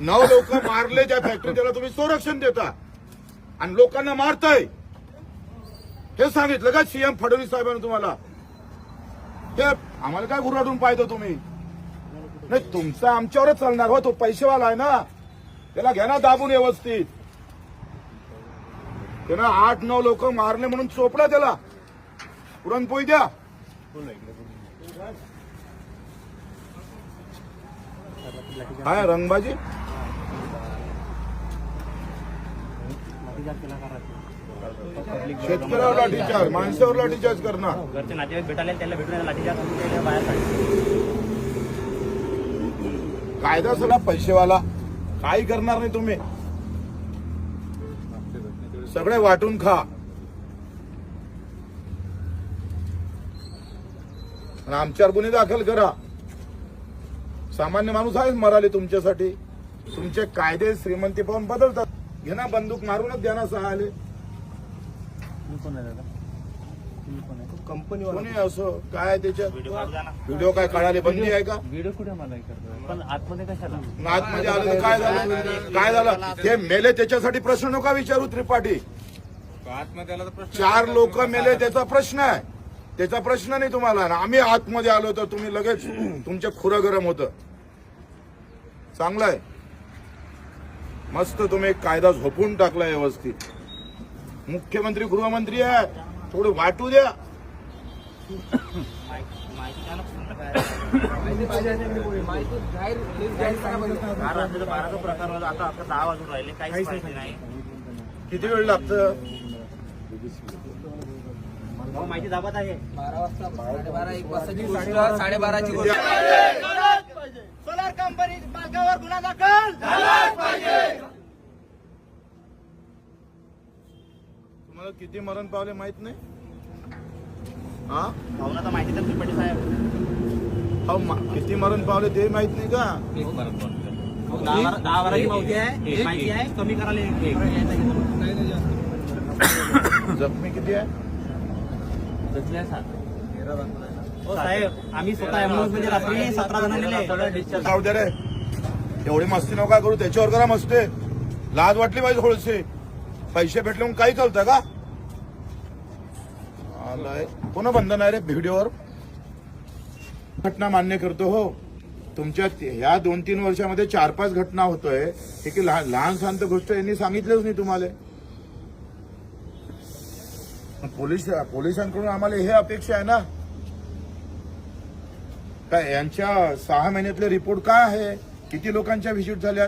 नऊ लोक मारले ज्या फॅक्टरी त्याला तुम्ही संरक्षण देता. आणि लोकांना मारताय. हे सांगितलं का सीएम फडणवीस साहेबांनी तुम्हाला? हे आम्हाला काय गुराडून पाहिजे तुम्ही? नाही तुमचा आमच्यावरच चालणार हो तो पैसेवाला आहे ना. त्याला घ्या ना दाबून व्यवस्थित. त्यानं आठ नऊ लोक मारले म्हणून चोपडा त्याला. पुरणपोळी द्या. काय रंगबाजी? शेतकऱ्यावर लाठीचार्ज माणसावर लाठीचार्ज करणार. घरचे नातेवाईक भेटायला त्याला भेटून लाठीचार्ज करून त्याला बाहेर काढले. कायदा सगळा पैसेवाला. काही करणार नाही तुम्ही. सगळे वाटून खा. आणि आमच्यावर गुन्हे दाखल करा. सामान्य माणूस आहेच मराले तुमच्यासाठी. तुमचे कायदे श्रीमंती पाहून बदलतात. घे ना बंदूक मारूनच द्या ना कोण आहे कंपनी कोणी असो? काय त्याच्यात? व्हिडिओ काय काढायला बंदी आहे का? व्हिडिओ कुठे मला करतो पण आतमध्ये कशाला? आतमध्ये आलं तर काय झालं? काय झालं? ते मेले त्याच्यासाठी प्रश्न नका विचारू त्रिपाठी. आतमध्ये आला चार लोक मेले त्याचा प्रश्न आहे. त्याचा प्रश्न नाही तुम्हाला. आम्ही आतमध्ये आलो तर तुम्ही लगेच तुमच्या खुरं गरम होतं. चांगलं आहे मस्त तुम्ही एक कायदा झोपून टाकला व्यवस्थित. मुख्यमंत्री गृहमंत्री आहे थोडं वाटू द्या. किती वेळ लागतं? भाऊ, माहिती दाबत आहे. बारा वाजता साडेबारा एक वाजताची गोष्ट साडेबाराची गोष्ट. सोलार कंपनी मालकावर गुन्हा दाखल. तुम्हाला किती मरण पावले माहीत नाही? हा? भावना तर माहिती तर त्रिपाठी साहेब. अहो, मा- किती मरण पावले ते माहीत नाही का? दहा बारा- दहा बाराची माहिती आहे. एक माहिती आहे. कमी करायला एक- एक. जखमी किती आहे? हो साहेब आम्ही स्वतः अँब्युलन्समध्ये रात्री सतरा जण नेले. जाऊ दे रे. एवढी मस्ती नका करू? त्याच्यावर करा मस्ती. लाज वाटली पाहिजे थोडीशी. पैसे भेटले म्हणून काही चालतं का? आलाय. कोण बंधन आहे रे व्हिडिओवर? घटना मान्य करतो हो. तुमच्या ह्या दोन तीन वर्षामध्ये चार पाच घटना होतोय. हे की लहान लहान शांत गोष्ट यांनी सांगितलंच नाही तुम्हाला. पोलीस पोलिसांकडून आम्हाला हे अपेक्षा आहे ना? काय यांच्या सहा महिन्यातले रिपोर्ट काय आहे? किती लोकांच्या व्हिजिट झाल्या